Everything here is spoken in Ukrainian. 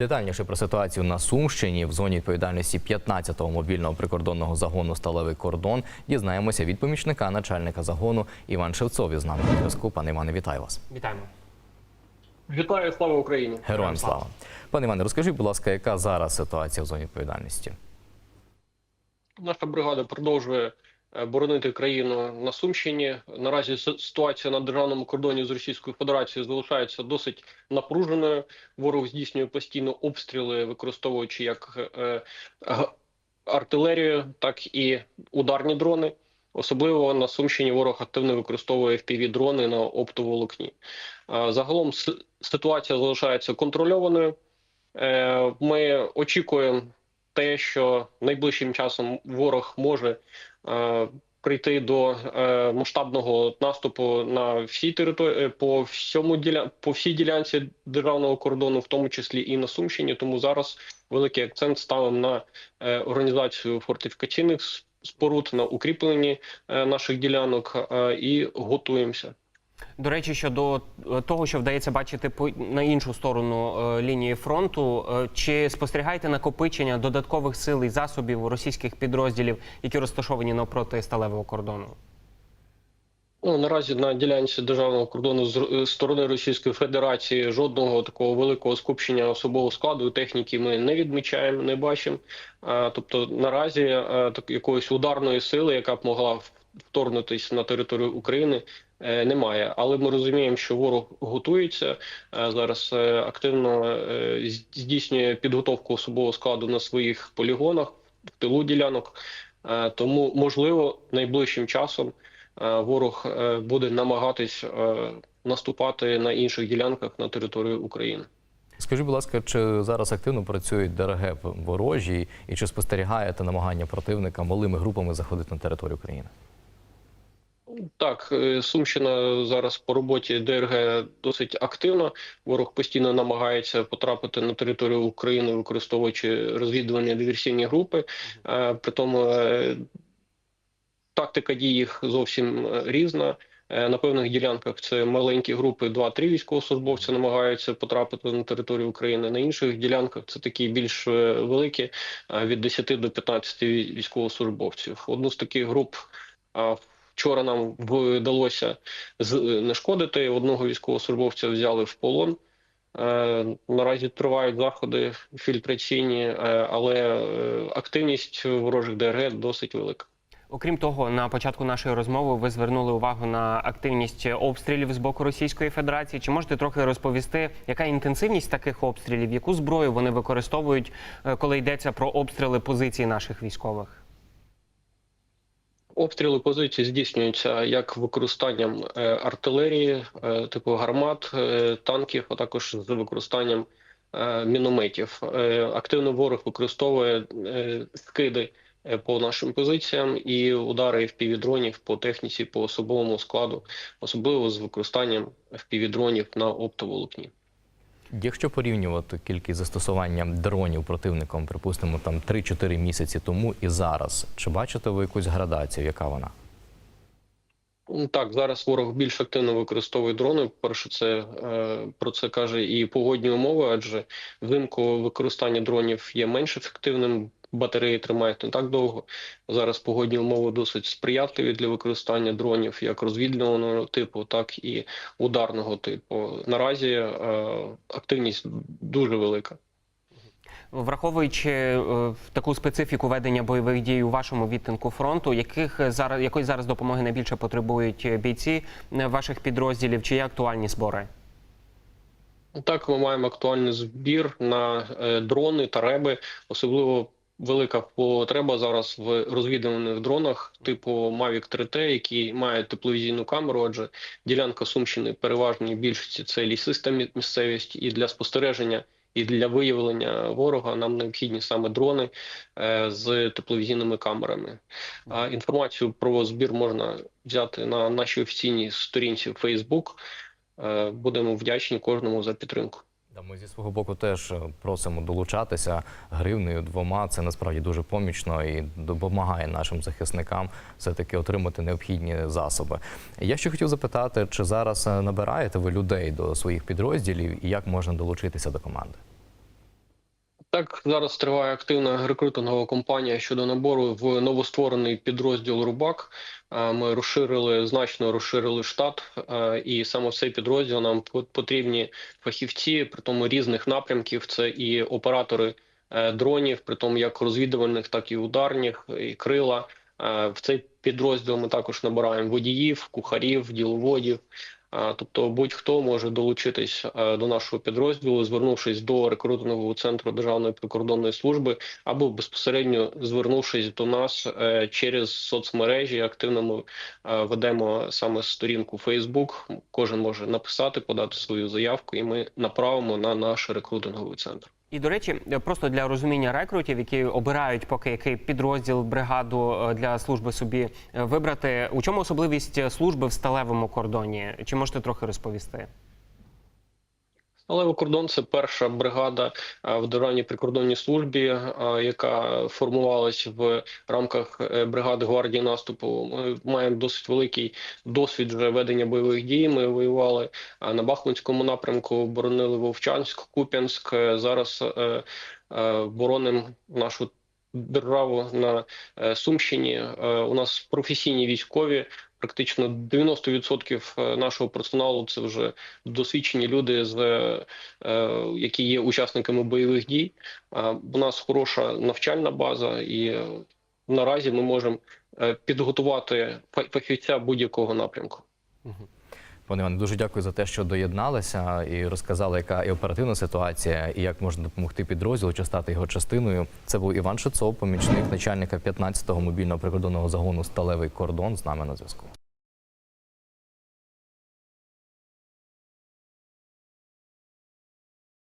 Детальніше про ситуацію на Сумщині в зоні відповідальності 15-го мобільного прикордонного загону Сталевий кордон дізнаємося від помічника начальника загону Іван Шевцов із нами на зв'язку. Пане Іване, вітаю вас. Вітаємо. Вітаю, слава Україні! Героям слава. Пане Іване, розкажіть, будь ласка, яка зараз ситуація в зоні відповідальності? Наша бригада продовжує боронити країну на Сумщині. Наразі ситуація на державному кордоні з Російською Федерацією залишається досить напруженою. Ворог здійснює постійно обстріли, використовуючи як е, артилерію, так і ударні дрони. Особливо на Сумщині ворог активно використовує fpv дрони на оптоволокні. Е, Загалом ситуація залишається контрольованою. Е, Ми очікуємо те, що найближчим часом ворог може е, прийти до е, масштабного наступу на всій території по всьому діля по всій ділянці державного кордону, в тому числі і на Сумщині. Тому зараз великий акцент ставимо на е, організацію фортифікаційних споруд, на укріпленні е, наших ділянок е, і готуємося. До речі, щодо е, того, що вдається бачити на іншу сторону е, лінії фронту, е, чи спостерігаєте накопичення додаткових сил і засобів російських підрозділів, які розташовані навпроти сталевого кордону? Ну, наразі на ділянці державного кордону з сторони Російської Федерації жодного такого великого скупчення особового складу і техніки ми не відмічаємо, не бачимо. Тобто наразі так, якоїсь ударної сили, яка б могла вторгнутися на територію України, немає. Але ми розуміємо, що ворог готується е, зараз е, активно е, здійснює підготовку особового складу на своїх полігонах в тилу ділянок. Е, Тому можливо найближчим часом е, ворог е, буде намагатись е, наступати на інших ділянках на територію України. Скажіть, будь ласка, чи зараз активно працюють ДРГ ворожі, і чи спостерігаєте намагання противника малими групами заходити на територію України? Так, е, Сумщина зараз по роботі ДРГ досить активна. Ворог постійно намагається потрапити на територію України, використовуючи розвідувальні диверсійні групи. Е, При тому е, тактика дій їх зовсім різна. На певних ділянках це маленькі групи, 2-3 військовослужбовці намагаються потрапити на територію України. На інших ділянках це такі більш великі від 10 до 15 військовослужбовців. Одну з таких груп вчора нам вдалося знешкодити. Одного військовослужбовця взяли в полон. Е, Наразі тривають заходи фільтраційні, е, але е, активність ворожих ДРГ досить велика. Окрім того, на початку нашої розмови ви звернули увагу на активність обстрілів з боку Російської Федерації. Чи можете трохи розповісти, яка інтенсивність таких обстрілів, яку зброю вони використовують, е, коли йдеться про обстріли позицій наших військових? Обстріли позицій здійснюються як використанням е, артилерії, е, типу гармат, е, танків, а також з використанням мінометів. Активно ворог використовує скиди по нашим позиціям і удари FPV-дронів по техніці, по особовому складу, особливо з використанням FPV-дронів на оптоволокні. Якщо порівнювати кількість застосування дронів противником, припустимо, там 3-4 місяці тому і зараз, чи бачите ви якусь градацію, яка вона? Ну, Так, зараз ворог більш активно використовує дрони. Перше, це е, про це каже і погодні умови, адже взимку використання дронів є менш ефективним. Батареї тримають не так довго. Зараз погодні умови досить сприятливі для використання дронів як розвідувального типу, так і ударного типу. Наразі е, активність дуже велика. Враховуючи е, таку специфіку ведення бойових дій у вашому відтинку фронту, яких зараз якої зараз допомоги найбільше потребують бійці е, ваших підрозділів, чи є актуальні збори? Так, ми маємо актуальний збір на е, дрони та реби, особливо. Велика потреба зараз в розвідувальних дронах типу Mavic 3T, які мають тепловізійну камеру, адже ділянка Сумщини переважній більшості це лісиста місцевість, і для спостереження і для виявлення ворога нам необхідні саме дрони е, з тепловізійними камерами. А інформацію про збір можна взяти на нашій офіційній сторінці Facebook. Е, Будемо вдячні кожному за підтримку. Да, ми зі свого боку теж е, просимо долучатися гривнею двома. Це насправді дуже помічно і допомагає нашим захисникам все-таки отримати необхідні засоби. Я ще хотів запитати, чи зараз е, набираєте ви людей до своїх підрозділів і як можна долучитися до команди? Так, зараз триває активна рекрутингова кампанія щодо набору в новостворений підрозділ Рубак. Е, Ми розширили значно розширили штат, е, і саме в цей підрозділ нам по- потрібні фахівці, при тому різних напрямків. Це і оператори е, дронів, при тому як розвідувальних, так і ударних, і крила. В цей підрозділ ми також набираємо водіїв, кухарів, діловодів. Тобто будь-хто може долучитись до нашого підрозділу, звернувшись до рекрутингового центру Державної прикордонної служби, або безпосередньо звернувшись до нас е, через соцмережі. Активно ми е, ведемо саме сторінку Facebook. Кожен може написати, подати свою заявку, і ми направимо на наш рекрутинговий центр. І до речі, просто для розуміння рекрутів, які обирають поки який підрозділ, бригаду е, для служби собі е, вибрати. У чому особливість е, служби в сталевому кордоні? Чи можете трохи розповісти? Але кордон це перша бригада е, в Державній прикордонній службі, е, яка формувалась в рамках е, бригади гвардії наступу. Ми маємо досить великий досвід вже ведення бойових дій. Ми воювали на Бахмутському напрямку, боронили Вовчанськ, Куп'янськ. Зараз боронимо нашу державу на е, Сумщині. Е, У нас професійні військові. Практично 90% нашого персоналу це вже досвідчені люди, з е, які є учасниками бойових дій. У нас хороша навчальна база, і е, наразі ми можемо е, підготувати фа- фахівця будь-якого напрямку. Пане Іване, дуже дякую за те, що доєдналися і розказали, яка і оперативна ситуація, і як можна допомогти підрозділу чи стати його частиною. Це був Іван Шицов, помічник начальника 15-го мобільного прикордонного загону Сталевий кордон з нами на зв'язку.